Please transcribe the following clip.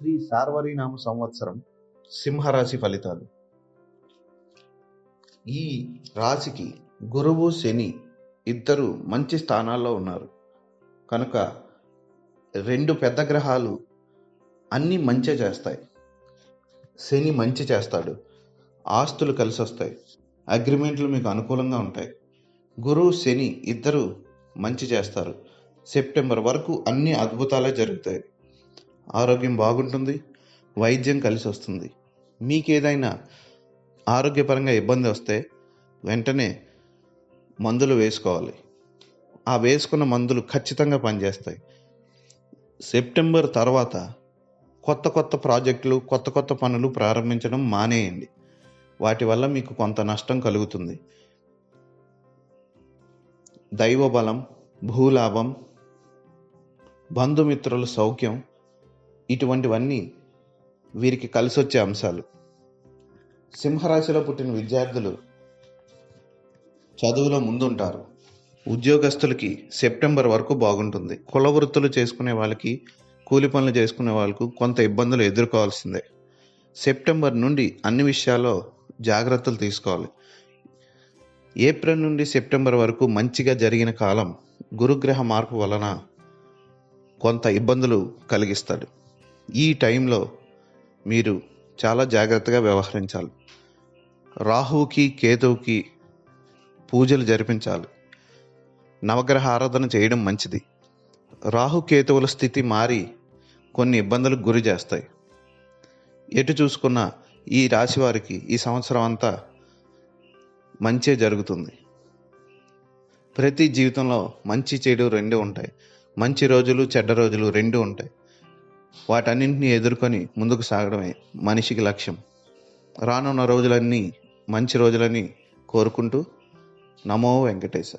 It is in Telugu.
శ్రీ సార్వరీనామ సంవత్సరం సింహరాశి ఫలితాలు. ఈ రాశికి గురువు శని ఇద్దరు మంచి స్థానాల్లో ఉన్నారు. కనుక రెండు పెద్ద గ్రహాలు అన్నీ మంచి చేస్తాయి. శని మంచి చేస్తాడు. ఆస్తులు కలిసి వస్తాయి అగ్రిమెంట్లు మీకు అనుకూలంగా ఉంటాయి. గురువు శని ఇద్దరు మంచి చేస్తారు. సెప్టెంబర్ వరకు అన్ని అద్భుతాలే జరుగుతాయి. ఆరోగ్యం బాగుంటుంది వైద్యం కలిసి వస్తుంది. మీకేదైనా ఆరోగ్యపరంగా ఇబ్బంది వస్తే వెంటనే మందులు వేసుకోవాలి. ఆ వేసుకున్న మందులు ఖచ్చితంగా పనిచేస్తాయి. సెప్టెంబర్ తర్వాత కొత్త కొత్త ప్రాజెక్టులు కొత్త కొత్త పనులు ప్రారంభించడం మానేయండి. వాటి వల్ల మీకు కొంత నష్టం కలుగుతుంది. దైవబలం భూలాభం బంధుమిత్రుల సౌఖ్యం ఇటువంటివన్నీ వీరికి కలిసి వచ్చే అంశాలు. సింహరాశిలో పుట్టిన విద్యార్థులు చదువులో ముందుంటారు. ఉద్యోగస్తులకి సెప్టెంబర్ వరకు బాగుంటుంది. కుల వృత్తులు చేసుకునే వాళ్ళకి కూలి పనులు చేసుకునే వాళ్ళకు కొంత ఇబ్బందులు ఎదుర్కోవాల్సిందే. సెప్టెంబర్ నుండి అన్ని విషయాల్లో జాగ్రత్తలు తీసుకోవాలి. ఏప్రిల్ నుండి సెప్టెంబర్ వరకు మంచిగా జరిగిన కాలం గురుగ్రహ మార్పు వలన కొంత ఇబ్బందులు కలిగిస్తాడు. ఈ టైంలో మీరు చాలా జాగ్రత్తగా వ్యవహరించాలి. రాహువుకి కేతువుకి పూజలు జరిపించాలి. నవగ్రహ ఆరాధన చేయడం మంచిది. రాహు కేతువుల స్థితి మారి కొన్ని ఇబ్బందులకు గురి చేస్తాయి. ఎటు చూసుకున్న ఈ రాశి వారికి ఈ సంవత్సరం అంతా మంచే జరుగుతుంది. ప్రతి జీవితంలో మంచి చెడు రెండు ఉంటాయి. మంచి రోజులు చెడ్డ రోజులు రెండు ఉంటాయి. వాటన్నింటినీ ఎదుర్కొని ముందుకు సాగడమే మనిషికి లక్ష్యం. రానున్న రోజులన్నీ మంచి రోజులని కోరుకుంటూ నమో వెంకటేశ.